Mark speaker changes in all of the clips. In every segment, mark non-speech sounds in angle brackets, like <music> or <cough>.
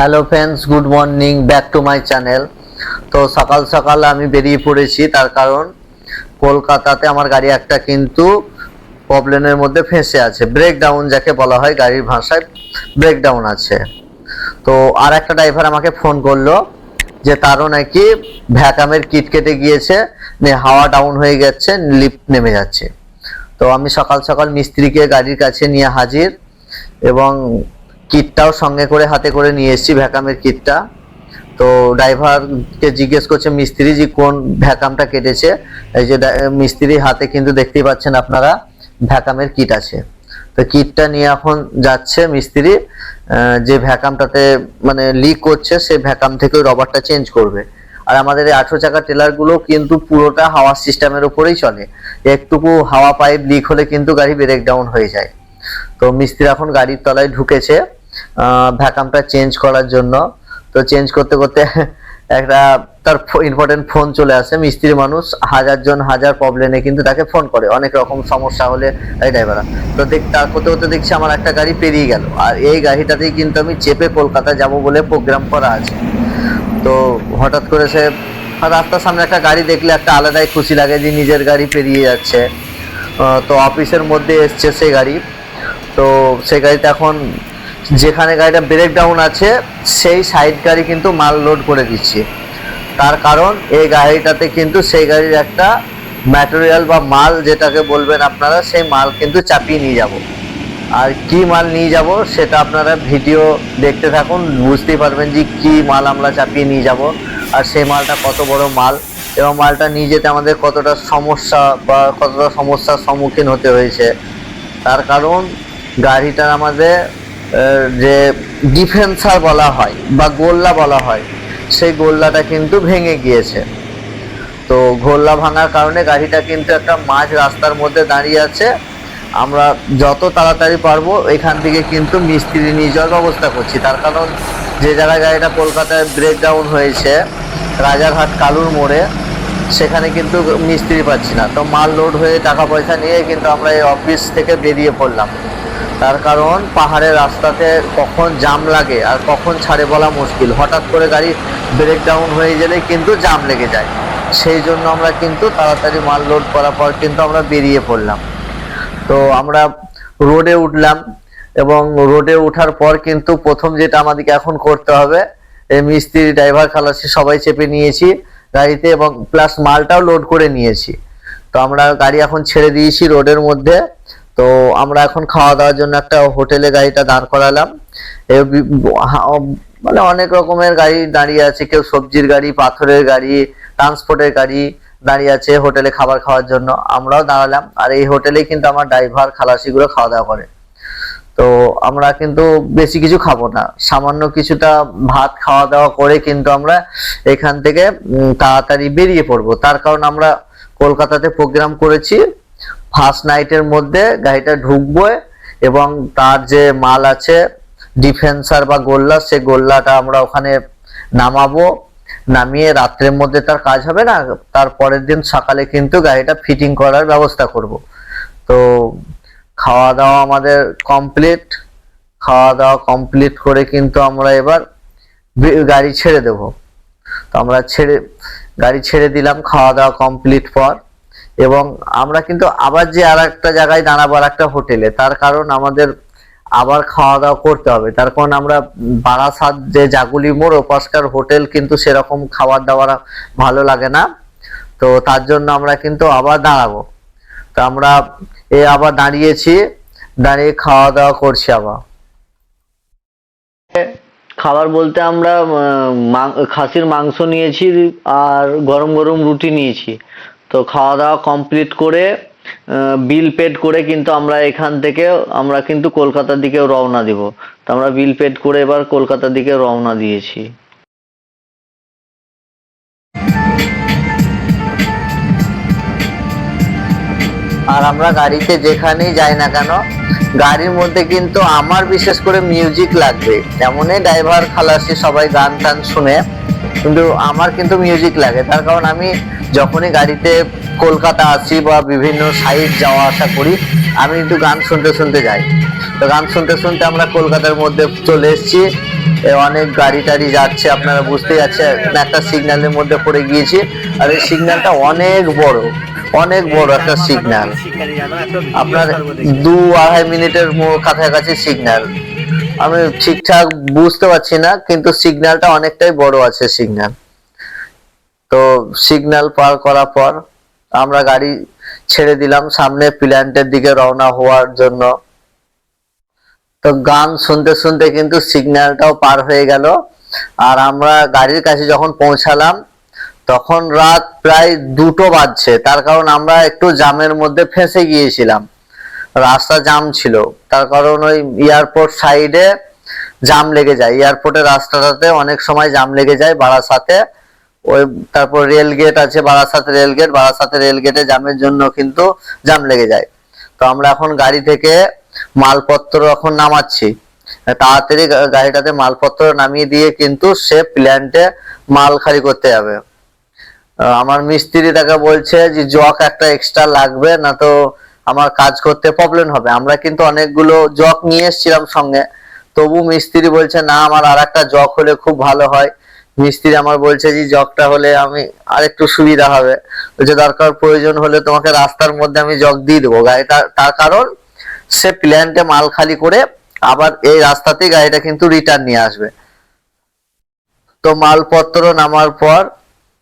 Speaker 1: Hello friends good morning back to my channel তো সকাল সকাল আমি বেরিয়ে পড়েছি, তার কারণ কলকাতাতে আমার গাড়ি একটা কিন্তু প্রবলেমের মধ্যে ফেঁসে আছে। ব্রেকডাউন যাকে বলা হয় গাড়ির ভাষায় ব্রেকডাউন আছে। তো আর একটা ড্রাইভার আমাকে ফোন করল যে, তারও নাকি ভ্যাকামের কিট কেটে গিয়েছে নিয়ে হাওয়া ডাউন হয়ে গেছে লিফট নেমে যাচ্ছে। তো আমি সকাল সকাল মিস্ত্রিকে গাড়ির কাছে নিয়ে হাজির এবং কিটটাও সঙ্গে করে হাতে করে নিয়ে এসেছি ভ্যাকামের কিটটা। তো ড্রাইভারকে জিজ্ঞেস করছে, মিস্ত্রি যে কোন ভ্যাকামটা কেটেছে? এই যে মিস্ত্রির হাতে কিন্তু দেখতেই পাচ্ছেন আপনারা ভ্যাকামের কিট আছে। তো কিটটা নিয়ে এখন যাচ্ছে মিস্ত্রি যে ভ্যাকামটাতে মানে লিক করছে সেই ভ্যাকাম থেকে রবারটা চেঞ্জ করবে। আর আমাদের এই আঠেরো চাকা টেলারগুলো কিন্তু পুরোটা হাওয়ার সিস্টেমের উপরেই চলে। একটুকু হাওয়া পাইপ লিক হলে কিন্তু গাড়ি ব্রেক ডাউন হয়ে যায়। তো মিস্ত্রি এখন গাড়ির তলায় ঢুকেছে। ভ্যাকামটা চেঞ্জ করার জন্য। তো চেঞ্জ করতে করতে <laughs> একটা তার ইম্পর্টেন্ট ফোন চলে আসে, মিস্ত্রি মানুষ, হাজার জন, হাজার প্রবলেমে কিন্তু তাকে ফোন করে। অনেক রকম সমস্যা হলে এই ড্রাইভাররা তো দেখ, তার করতে করতে দেখছি আমার একটা গাড়ি পেরিয়ে গেল। আর এই গাড়িটাতেই কিন্তু আমি চেপে কলকাতা যাব বলে প্রোগ্রাম করা আছে। তো হঠাৎ করে সে রাস্তার সামনে একটা গাড়ি দেখলে একটা আলাদাই খুশি লাগে যে নিজের গাড়ি পেরিয়ে যাচ্ছে। তো অফিসের মধ্যে এসছে সেই গাড়ি। তো সেই গাড়িতে এখন যেখানে গাড়িটা ব্রেক ডাউন আছে, সেই সাইড গাড়ি কিন্তু মাল লোড করে দিচ্ছে। তার কারণ, এই গাড়িটাতে কিন্তু সেই গাড়ির একটা ম্যাটেরিয়াল বা মাল যেটাকে বলবেন আপনারা, সেই মাল কিন্তু চাপিয়ে নিয়ে যাব। আর কি মাল নিয়ে যাব, সেটা আপনারা ভিডিও দেখতে থাকুন, বুঝতেই পারবেন যে কি মাল আমরা চাপিয়ে নিয়ে যাব, আর সেই মালটা কত বড় মাল, এবং মালটা নিয়ে যেতে আমাদের কতটা সমস্যা বা কতটা সমস্যার সম্মুখীন হতে হয়েছে। তার কারণ, গাড়িটার আমাদের যে ডিফেন্সার বলা হয় বা গোল্লা বলা হয়, সেই গোল্লাটা কিন্তু ভেঙে গিয়েছে। তো গোল্লা ভাঙার কারণে গাড়িটা কিন্তু একটা মাঝ রাস্তার মধ্যে দাঁড়িয়ে আছে। আমরা যত তাড়াতাড়ি পারব, এখান থেকে কিন্তু মিস্ত্রি নিয়ে যাওয়ার ব্যবস্থা করছি। তার কারণ, যে জায়গায় গাড়িটা কলকাতায় ব্রেকডাউন হয়েছে, রাজারহাট কালুর মোড়ে, সেখানে কিন্তু মিস্ত্রি পাচ্ছি না। তো মাল লোড হয়ে টাকা পয়সা নিয়ে কিন্তু আমরা এই অফিস থেকে বেরিয়ে পড়লাম। তার কারণ পাহাড়ের রাস্তাতে কখন জাম লাগে আর কখন ছাড়ে বলা মুশকিল। হঠাৎ করে গাড়ি ব্রেক ডাউন হয়ে গেলে কিন্তু জাম লেগে যায়। সেই জন্য আমরা কিন্তু তাড়াতাড়ি মাল লোড করার পর কিন্তু আমরা বেরিয়ে পড়লাম। তো আমরা রোডে উঠলাম এবং রোডে ওঠার পর কিন্তু প্রথম যেটা আমাদেরকে এখন করতে হবে, এই মিস্ত্রি ড্রাইভার খালাসি সবাই চেপে নিয়েছি গাড়িতে এবং প্লাস মালটাও লোড করে নিয়েছি। তো আমরা গাড়ি এখন ছেড়ে দিয়েছি রোডের মধ্যে। তো আমরা এখন খাওয়া দাওয়ার জন্য একটা হোটেলে গাড়িটা দাঁড় করালাম। মানে অনেক রকমের গাড়ি দাঁড়িয়ে আছে। কেউ সবজির গাড়ি, পাথরের গাড়ি ট্রান্সপোর্টের গাড়ি দাঁড়িয়ে আছে হোটেলে খাবার খাওয়ার জন্য। আমরাও দাঁড়ালাম। আর এই হোটেলেই কিন্তু আমার ড্রাইভার খালাসিগুলো খাওয়া দাওয়া করে। তো আমরা কিন্তু বেশি কিছু খাব না। সামান্য কিছুটা ভাত খাওয়া দাওয়া করে কিন্তু আমরা এখান থেকে তাড়াতাড়ি বেরিয়ে পড়ব। তার কারণ আমরা কলকাতাতে প্রোগ্রাম করেছি। ফার্স্ট নাইটের মধ্যে গাড়িটা ঢুকবো এবং তার যে মাল আছে, ডিফেন্সার বা গোল্লা, সে গোল্লাটা আমরা ওখানে নামাবো। নামিয়ে রাত্রের মধ্যে তার কাজ হবে না, তার পরের দিন সকালে কিন্তু গাড়িটা ফিটিং করার ব্যবস্থা করব। তো খাওয়া দাওয়া আমাদের কমপ্লিট খাওয়া দাওয়া কমপ্লিট করে কিন্তু আমরা এবার গাড়ি ছেড়ে দেব। তো আমরা ছেড়ে, গাড়ি ছেড়ে দিলাম খাওয়া দাওয়া কমপ্লিট পর। এবং আমরা কিন্তু আবার যে আর একটা জায়গায় দাঁড়াবো আর একটা হোটেলে, তার কারণ আমাদের আবার খাওয়া দাওয়া করতে হবে। তার কারণ আমরা বারাসাত যে জাগুলি মোড়, ওপাশকার হোটেল কিন্তু সেরকম খাবার দাবার ভালো লাগে না। তো তার জন্য আমরা কিন্তু আবার দাঁড়াবো। তো আমরা এ আবার দাঁড়িয়েছি, দাঁড়িয়ে খাওয়া দাওয়া করছি আবার। খাবার বলতে আমরা খাসির মাংস নিয়েছি আর গরম গরম রুটি নিয়েছি। তো খাওয়া দাওয়া কমপ্লিট করে বিল পেড করে কিন্তু আমরা এখান থেকে, আমরা কিন্তু কলকাতার দিকে রওনা দিব। তো আমরা বিল পেড করে এবার কলকাতার দিকে রওনা দিয়েছি। আর আমরা গাড়িতে যেখানেই যাই না কেন, গাড়ির মধ্যে কিন্তু আমার বিশেষ করে মিউজিক লাগবে। এমনই ড্রাইভার খালাসি সবাই গান টান শুনে কিন্তু আমার কিন্তু মিউজিক লাগে। তার কারণ আমি যখনই গাড়িতে কলকাতা আসি বা বিভিন্ন সাইড যাওয়া আসা করি, আমি কিন্তু গান শুনতে শুনতে যাই। তো গান শুনতে শুনতে আমরা কলকাতার মধ্যে চলে এসেছি। অনেক গাড়ি টাড়ি যাচ্ছে, আপনারা বুঝতে যাচ্ছেন, একটা সিগন্যালের মধ্যে পড়ে গিয়েছি। আর এই সিগন্যালটা অনেক বড় অনেক বড় একটা সিগন্যাল আপনার দু আড়াই মিনিটের কাছাকাছি সিগন্যাল আমি ঠিকঠাক বুঝতে পারছি না, কিন্তু সিগন্যালটা অনেকটাই বড় আছে সিগন্যাল। তো সিগন্যাল পার করার পর আমরা গাড়ি ছেড়ে দিলাম, সামনে প্ল্যান্টের দিকে রওনা হওয়ার জন্য। তো গান শুনতে শুনতে কিন্তু সিগন্যালটাও পার হয়ে গেল। আর আমরা গাড়ির কাছে যখন পৌঁছালাম, তখন রাত প্রায় দুটো বাজছে। তার কারণ আমরা একটু জামের মধ্যে ফেঁসে গিয়েছিলাম। রাস্তা জাম ছিল। তার কারণ ওই এয়ারপোর্ট সাইডে জাম লেগে যায়। এয়ারপোর্টের রাস্তাটাতে অনেক সময় জাম লেগে যায় বারাসাতে। ওই তারপর রেল গেট আছে, বারাসাত রেল গেট বারাসাতে রেল গেটে জামের জন্য কিন্তু জাম লেগে যায়। তো আমরা এখন গাড়ি থেকে মালপত্র এখন নামাচ্ছি। তাড়াতাড়ি গাড়িটাতে মালপত্র নামিয়ে দিয়ে কিন্তু সে প্ল্যান্টে মাল খালি করতে যাবে আমার মিস্ত্রি তাকে বলছে যে জক একটা এক্সট্রা লাগবে, না তো আমার কাজ করতে প্রবলেম হবে। আমরা কিন্তু অনেকগুলো জক নিয়ে এসেছিলাম সঙ্গে। তবু মিস্ত্রি বলছে, না, আমার আর একটা জক হলে খুব ভালো হয়। মিস্ত্রি আমার বলছে যে জগটা হলে আমি আর একটু সুবিধা হবে। বলছে, দরকার প্রয়োজন হলে তোমাকে রাস্তার মধ্যে আমি জগ দিয়ে দেবো। গাড়িটা, তার কারণ, সে প্ল্যান্টে মাল খালি করে আবার এই রাস্তাতেই গাড়িটা কিন্তু রিটার্ন নিয়ে আসবে। তো মালপত্র নামার পর,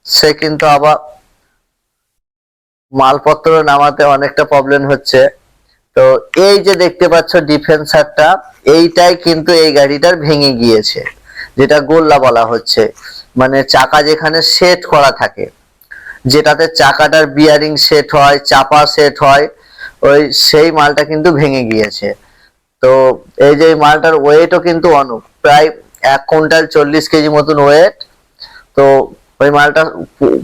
Speaker 1: সে কিন্তু আবার মালপত্র নামাতে অনেকটা প্রবলেম হচ্ছে। তো এই যে দেখতে পাচ্ছ ডিফেন্সারটা, এইটাই কিন্তু এই গাড়িটার ভেঙে গিয়েছে, যেটা গোল্লা বলা হচ্ছে। মানে চাকা যেখানে সেট করা থাকে, যেটাতে চাকাটার বিয়ারিং সেট হয়, চাপা সেট হয়, ওই সেই মালটা কিন্তু ভেঙে গিয়েছে। তো এই যে মালটার ওয়েটও কিন্তু অনেক প্রায় এক কুইন্টাল চল্লিশ কেজি মতন ওয়েট তো ওই মালটা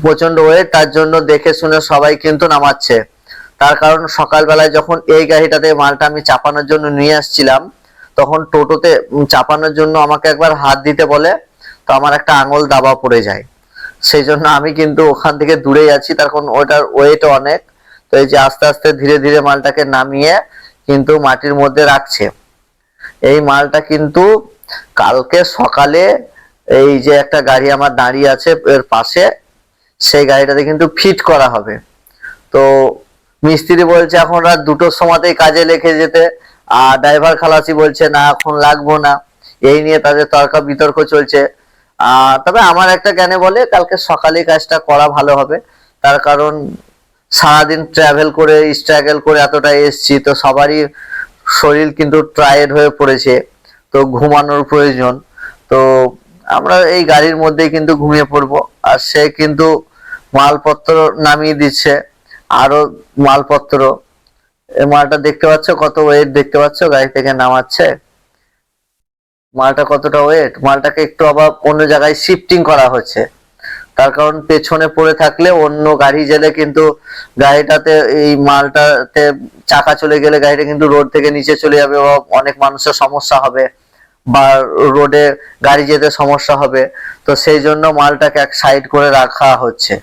Speaker 1: প্রচণ্ড ওয়েট তার জন্য দেখে শুনে সবাই কিন্তু নামাচ্ছে। তার কারণ সকালবেলায় যখন এই গাড়িটাতে মালটা আমি চাপানোর জন্য নিয়ে আসছিলাম, তখন টোটোতে চাপানোর জন্য আমাকে একবার হাত দিতে বলে, তো আমার একটা আঙুল দাবা পড়ে যায়। সেই জন্য আমি কিন্তু ওখান থেকে দূরে আছি, তার কারণ ওটার ওয়েট অনেক। তো এই যে আস্তে আস্তে ধীরে ধীরে মালটাকে নামিয়ে কিন্তু মাটির মধ্যে রাখছে। এই মালটা কিন্তু কালকে সকালে এই যে একটা গাড়ি আমার দাঁড়িয়ে আছে এর পাশে, সেই গাড়িটাতে কিন্তু ফিট করা হবে। তো মিস্ত্রি বলছে, এখন রাত দুটোর সময়তেই কাজে লেগে যেতে। আর ড্রাইভার খালাসি বলছে, না, এখন লাগবো না। এই নিয়ে তাদের তর্ক বিতর্ক চলছে। তবে আমার একটা জ্ঞানে বলে, কালকে সকালে কাজটা করা ভালো হবে। তার কারণ সারাদিন ট্রাভেল করে স্ট্রাগল করে এতটা এসছি, তো সবারই শরীর কিন্তু টায়ার্ড হয়ে পড়েছে, তো ঘুমানোর প্রয়োজন। তো আমরা এই গাড়ির মধ্যেই কিন্তু ঘুমিয়ে পড়ব। আর সে কিন্তু মালপত্র নামিয়ে দিচ্ছে, আরও মালপত্র। মালটা দেখতে পাচ্ছ কত ওয়েট দেখতে পাচ্ছ? গাড়ি থেকে নামাচ্ছে। মালটা কতটা ওয়েট মালটাকে একটু আবার অন্য জায়গায় শিফটিং করা হচ্ছে। তার কারণ পেছনে পড়ে থাকলে অন্য গাড়ি গেলে কিন্তু গাড়িটাতে এই মালটাতে চাকা চলে গেলে গাড়িটা কিন্তু রোড থেকে নিচে চলে যাবে অনেক মানুষের সমস্যা হবে। বা রোডে গাড়ি যেতে সমস্যা হবে, তো সেই জন্য মালটাকে এক সাইড করে রাখা হচ্ছে।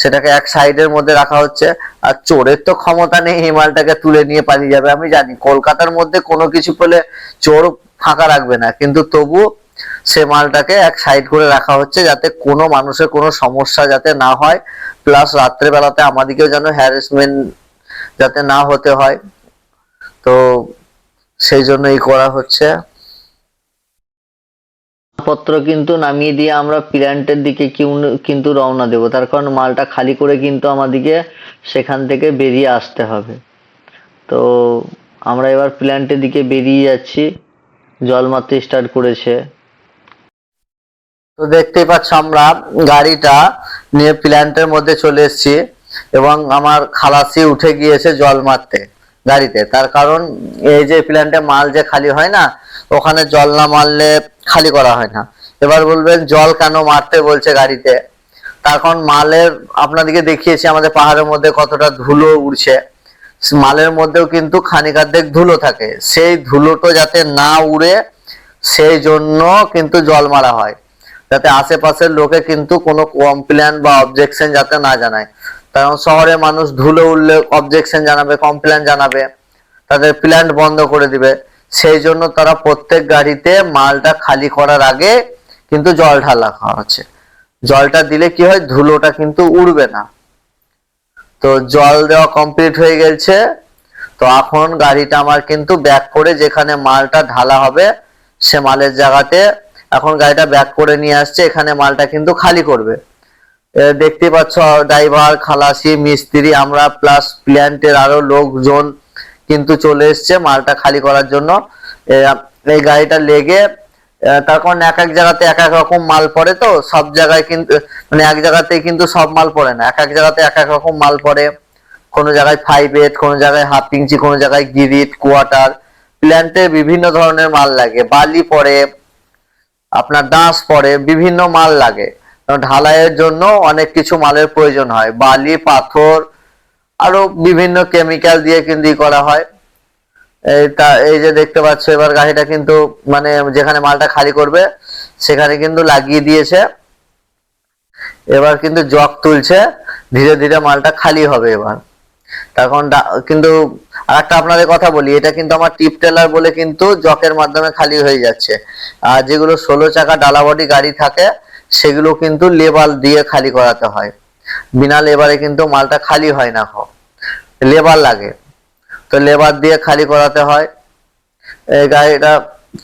Speaker 1: সেটাকে এক সাইডের মধ্যে রাখা হচ্ছে, আর চোরের তো ক্ষমতা নেই এই মালটাকে তুলে নিয়ে পালিয়ে যাবে। আমি জানি কলকাতার মধ্যে কোনো কিছু পেলে চোর ফাঁকা রাখবে না, কিন্তু তবু সে মালটাকে এক সাইড করে রাখা হচ্ছে যাতে কোনো মানুষের কোনো সমস্যা যাতে না হয় প্লাস রাত্রেবেলাতে আমাদেরকেও যেন হ্যারাসমেন্ট যাতে না হতে হয়। তো সেই জন্য এই করা হচ্ছে। পত্র কিন্তু নামিয়ে দিয়ে আমরা প্ল্যান্টের দিকে কিন্তু রওনা দেবো। তার কারণ মালটা খালি করে কিন্তু আমাদেরকে সেখান থেকে বেরিয়ে আসতে হবে। তো আমরা এবার প্ল্যান্টের দিকে বেরিয়ে যাচ্ছি। জল মারতে স্টার্ট করেছে। তো দেখতেই পাচ্ছ আমরা গাড়িটা নিয়ে প্ল্যান্টের মধ্যে চলে এসেছি এবং আমার খালাসি উঠে গিয়েছে জল মারতে গাড়িতে। তার কারণ এই যে প্ল্যান্টে মাল যে খালি হয় না, ওখানে জল না মারলে খালি করা হয় না। এবার বলবেন, জল কেন মারতে বলছে গাড়িতে? তখন মালের, আপনাদেরকে দেখিয়েছি, আমাদের পাহাড়ের মধ্যে কতটা ধুলো উড়ছে। মালের মধ্যেও কিন্তু খানিকার্ধেক ধুলো থাকে। সেই ধুলোটা যাতে না উড়ে, সেই জন্য কিন্তু জল মারা হয়। যাতে আশেপাশের লোকে কিন্তু কোনো কমপ্লেন বা অবজেকশন যাতে না জানায়। কারণ শহরে মানুষ ধুলো উঠলে অবজেকশন জানাবে কমপ্লেন জানাবে। তাদের প্ল্যান্ট বন্ধ করে দিবে। সেই জন্য তারা প্রত্যেক গাড়িতে মালটা খালি করার আগে কিন্তু জল ঢালা খাওয়া হচ্ছে। জলটা দিলে কি হয়? ধুলোটা কিন্তু উড়বে না। তো জল দেওয়া কমপ্লিট হয়ে গেছে। তো এখন গাড়িটা আমার কিন্তু ব্যাক করে যেখানে মালটা ঢালা হবে, সে মালের জায়গাতে এখন গাড়িটা ব্যাক করে নিয়ে আসছে, এখানে মালটা কিন্তু খালি করবে। দেখতে পাচ্ছ ড্রাইভার খালাসি, মিস্ত্রি, আমরা প্লাস প্ল্যান্টের আরও লোকজন কিন্তু চলে এসছে মালটা খালি করার জন্য। এই গাড়িটা লেগে তার কারণ এক এক জায়গাতে এক এক রকম মাল পড়ে তো, সব জায়গায় কিন্তু মানে এক জায়গাতে কিন্তু সব মাল পড়ে না। এক এক জায়গাতে এক এক রকম মাল পড়ে। কোনো জায়গায় ফাইভ এইট কোনো জায়গায় হাফ ইঞ্চি, কোনো জায়গায় গিরিট কোয়ার্টার প্ল্যান্টে বিভিন্ন ধরনের মাল লাগে। বালি পড়ে, আপনার ডাঁশ পড়ে, বিভিন্ন মাল লাগে। ঢালাইয়ের জন্য অনেক কিছু মালের প্রয়োজন হয়। বালি, পাথর আরও বিভিন্ন কেমিক্যাল দিয়ে কিন্তু করা হয়। তা, এই যে দেখতে পাচ্ছ, এবার গাড়িটা কিন্তু মানে যেখানে মালটা খালি করবে, সেখানে কিন্তু লাগিয়ে দিয়েছে। এবার কিন্তু জগ তুলছে, ধীরে ধীরে মালটা খালি হবে এবার। তখন কিন্তু আরেকটা আপনাদের কথা বলি, এটা কিন্তু আমার টিপ টেলার বলে কিন্তু জকের মাধ্যমে খালি হয়ে যাচ্ছে। আর যেগুলো ষোলো চাকা ডালাবডি গাড়ি থাকে, সেগুলো কিন্তু লেবাল দিয়ে খালি করাতে হয়। বিনা লেবারে কিন্তু মালটা খালি হয় না লেবার লাগে। তো লেবার দিয়ে খালি করাতে হয়। এই গাড়িটা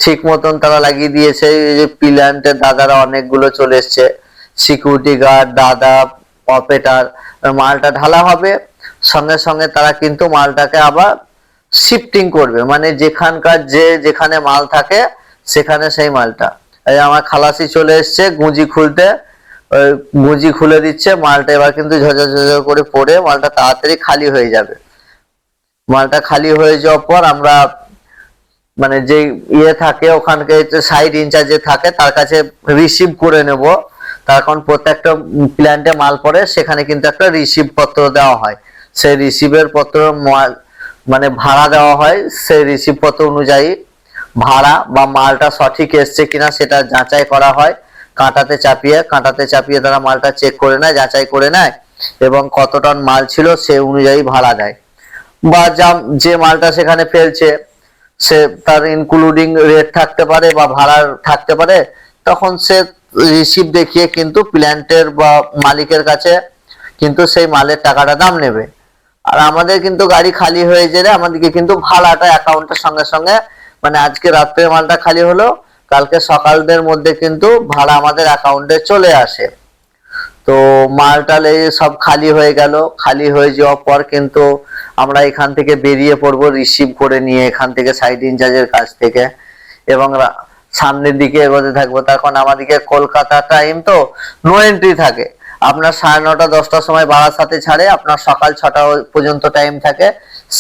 Speaker 1: ঠিক মতন তারা লাগিয়ে দিয়েছে। এই যে প্ল্যান্টের দাদারা অনেকগুলো চলে এসছে। সিকিউরিটি গার্ড দাদা অপারেটার মালটা ঢালা হবে। সঙ্গে সঙ্গে তারা কিন্তু মালটাকে আবার শিফটিং করবে। মানে যেখানকার যে যেখানে মাল থাকে, সেখানে সেই মালটা। এই আমার খালাসি চলে এসছে গুঁজি খুলতে। গুঁজি খুলে দিচ্ছে, মালটা এবার কিন্তু ঝরঝর ঝরঝর করে পড়ে মালটা তাড়াতাড়ি খালি হয়ে যাবে। মালটা খালি হয়ে যাওয়ার পর আমরা মানে যে ইয়ে থাকে, ওখানকে সাইড ইনচার্জ যে থাকে, তার কাছে রিসিভ করে নেব। তার কারণ প্রত্যেকটা প্ল্যান্টে মাল পড়ে, সেখানে কিন্তু একটা রিসিভ পত্র দেওয়া হয়। সেই রিসিভের পত্র মাল- মানে ভাড়া দেওয়া হয়, সেই রিসিভ পত্র অনুযায়ী ভাড়া বা মালটা সঠিক এসছে কিনা সেটা যাচাই করা হয়। কাঁটাতে চাপিয়ে কাঁটাতে চাপিয়ে তারা মালটা চেক করে নেয়, যাচাই করে নেয় এবং কত টন মাল ছিল সে অনুযায়ী ভাড়া দেয়। বা যা, যে মালটা সেখানে ফেলছে, সে তার ইনক্লুডিং রেট থাকতে পারে বা ভাড়া থাকতে পারে, তখন সে রিসিভ দেখিয়ে কিন্তু প্ল্যান্টের বা মালিকের কাছে কিন্তু সেই মালের টাকাটা দাম নেবে। আর আমাদের কিন্তু গাড়ি খালি হয়ে গেলে আমাদেরকে কিন্তু ভাড়াটা অ্যাকাউন্টের সঙ্গে সঙ্গে মানে আজকে রাত্রে মালটা খালি হলো কালকে সকালদের মধ্যে কিন্তু ভাড়া আমাদের অ্যাকাউন্টে চলে আসে। তো মালটাল এই সব খালি হয়ে গেল। খালি হয়ে যাওয়ার পর কিন্তু আমরা এখান থেকে বেরিয়ে পড়ব রিসিভ করে নিয়ে এখান থেকে সাইড ইনচার্জের কাছ থেকে। এবং সামনের দিকে এগোতে থাকব। তখন আমাদেরকে কলকাতা টাইম তো নো এন্ট্রি থাকে। আপনার সাড়ে নটা, দশটার সময় বাড়ার সাথে ছাড়ে, আপনার সকাল ছটা পর্যন্ত টাইম থাকে।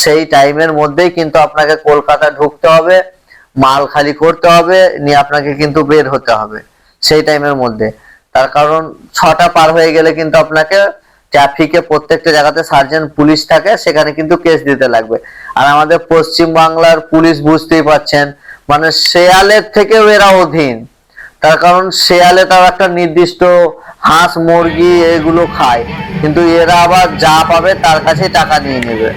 Speaker 1: সেই টাইমের মধ্যেই কিন্তু আপনাকে কলকাতা ঢুকতে হবে। মাল খালি করতে হবে, নিয়ে আপনাকে কিন্তু বের হতে হবে সেই টাইমের মধ্যে। তার কারণ ছটা পার হয়ে গেলে কিন্তু আপনাকে ট্রাফিকে প্রত্যেকটা জায়গাতে সার্জেন্ট পুলিশ থাকে, সেখানে কিন্তু কেস দিতে লাগবে। আর আমাদের পশ্চিম বাংলার পুলিশ বুঝতেই পারছেন মানে শেয়ালের থেকেও এরা অধীন। তার কারণ শেয়ালে তার একটা নির্দিষ্ট হাঁস, মুরগি এগুলো খায়। কিন্তু এরা আবার যা পাবে তার কাছে টাকা নিয়ে নেবে।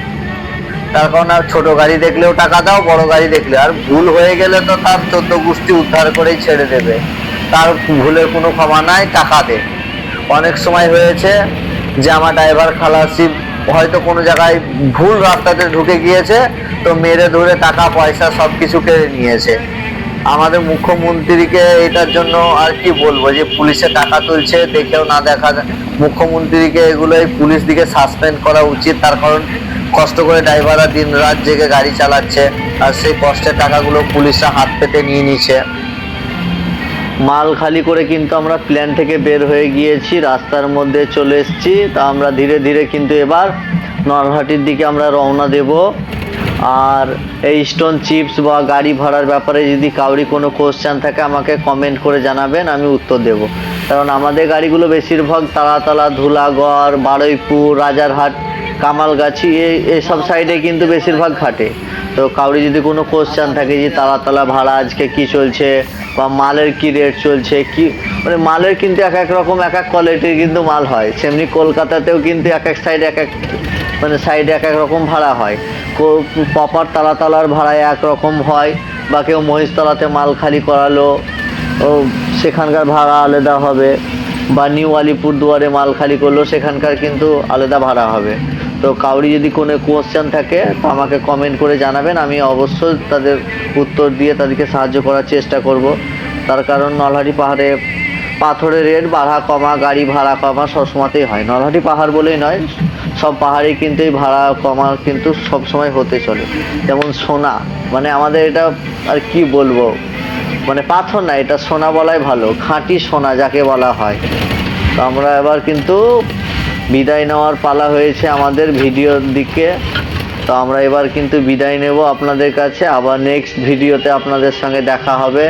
Speaker 1: তার কারণ আর ছোট গাড়ি দেখলেও টাকা দাও, বড় গাড়ি দেখলে। আর ভুল হয়ে গেলে তো তার চোদ্দ গোষ্ঠী উদ্ধার করেই ছেড়ে দেবে। তার ভুলের কোনো ক্ষমা নাই, টাকা দে। অনেক সময় হয়েছে যে আমার ড্রাইভার খালাসি হয়তো কোনো জায়গায় ভুল রাস্তাতে ঢুকে গিয়েছে, তো মেরে ধরে টাকা, পয়সা সব কিছু কেড়ে নিয়েছে। আমাদের মুখ্যমন্ত্রীকে এটার জন্য আর কি বলব, যে পুলিশে টাকা তুলছে, দেখেও না দেখা মুখ্যমন্ত্রীকে এগুলো এই পুলিশ দিকে সাসপেন্ড করা উচিত, তার কারণ কষ্ট করে ড্রাইভাররা দিন রাত জেগে গাড়ি চালাচ্ছে, আর সেই কষ্টের টাকাগুলো পুলিশরা হাত পেতে নিয়ে নিচ্ছে। মাল খালি করে কিন্তু আমরা প্ল্যান থেকে বের হয়ে গিয়েছি, রাস্তার মধ্যে চলে এসেছি। তা আমরা ধীরে ধীরে কিন্তু এবার নলহাটির দিকে আমরা রওনা দেব। আর এই স্টোন চিপস বা গাড়ি ভাড়ার ব্যাপারে যদি কাউরি কোনো কোশ্চেন থাকে, আমাকে কমেন্ট করে জানাবেন, আমি উত্তর দেব। কারণ আমাদের গাড়িগুলো বেশিরভাগ তালাতলা ধুলাগড় বারুইপুর, রাজারহাট কামালগাছি এই এসব সাইডে কিন্তু বেশিরভাগ ঘাটে তো কাউরি যদি কোনো কোশ্চেন থাকে যে তালাতলা ভাড়া আজকে কি চলছে, বা মালের কি রেট চলছে, কি মানে মালের কিন্তু এক এক রকম, এক এক কোয়ালিটির কিন্তু মাল হয়। সেমনি কলকাতাতেও কিন্তু এক এক সাইডে এক এক মানে সাইডে এক এক রকম ভাড়া হয়। প্রপার তালা তালার ভাড়া এক রকম হয়, বা কেউ মহিষতলাতে মাল খালি করালো, ও, সেখানকার ভাড়া আলাদা হবে, বা নিউ আলিপুরদুয়ারে মাল খালি করল, সেখানকার কিন্তু আলাদা ভাড়া হবে। তো কাউরি যদি কোনো কোশ্চেন থাকে, তো আমাকে কমেন্ট করে জানাবেন। আমি অবশ্যই তাদের উত্তর দিয়ে তাদেরকে সাহায্য করার চেষ্টা করব। তার কারণ নলহাটি পাহাড়ে পাথরের রেট বাড়া কমা, গাড়ি ভাড়া কমা সবসময়তেই হয়। নলহাটি পাহাড় বলেই নয়, সব পাহাড়ে কিন্তু এই ভাড়া কমা কিন্তু সব সময় হতে চলে। যেমন সোনা মানে আমাদের এটা আর কি বলব? মানে পাথর না, এটা সোনা বলাই ভালো। খাঁটি সোনা যাকে বলা হয়। তো আমরা এবার কিন্তু বিদায় নেওয়ার পালা হয়েছে আমাদের ভিডিওর দিকে। তো আমরা এবার কিন্তু বিদায় নেব আপনাদের কাছে। আবার নেক্সট ভিডিওতে আপনাদের সঙ্গে দেখা হবে।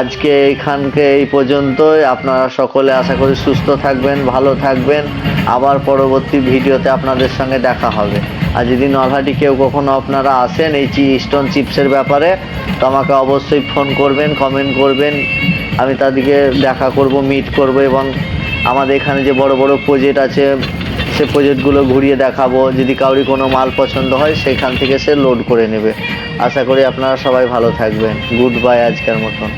Speaker 1: আজকে এইখানকে এই পর্যন্তই। আপনারা সকলে আশা করি সুস্থ থাকবেন, ভালো থাকবেন। আবার পরবর্তী ভিডিওতে আপনাদের সঙ্গে দেখা হবে। আর যদি নলহাটি কেউ কখনো আপনারা আসেন এই চি স্টোন চিপসের ব্যাপারে, তো আমাকে অবশ্যই ফোন করবেন কমেন্ট করবেন। আমি তাদেরকে দেখা করব মিট করব এবং আমাদের এখানে যে বড় বড় প্রজেক্ট আছে, সে প্রজেক্টগুলো ঘুরিয়ে দেখাবো। যদি কাউরি কোনো মাল পছন্দ হয়, সেখান থেকে সে লোড করে নেবে। আশা করি আপনারা সবাই ভালো থাকবেন। গুড বাই আজকের মতন।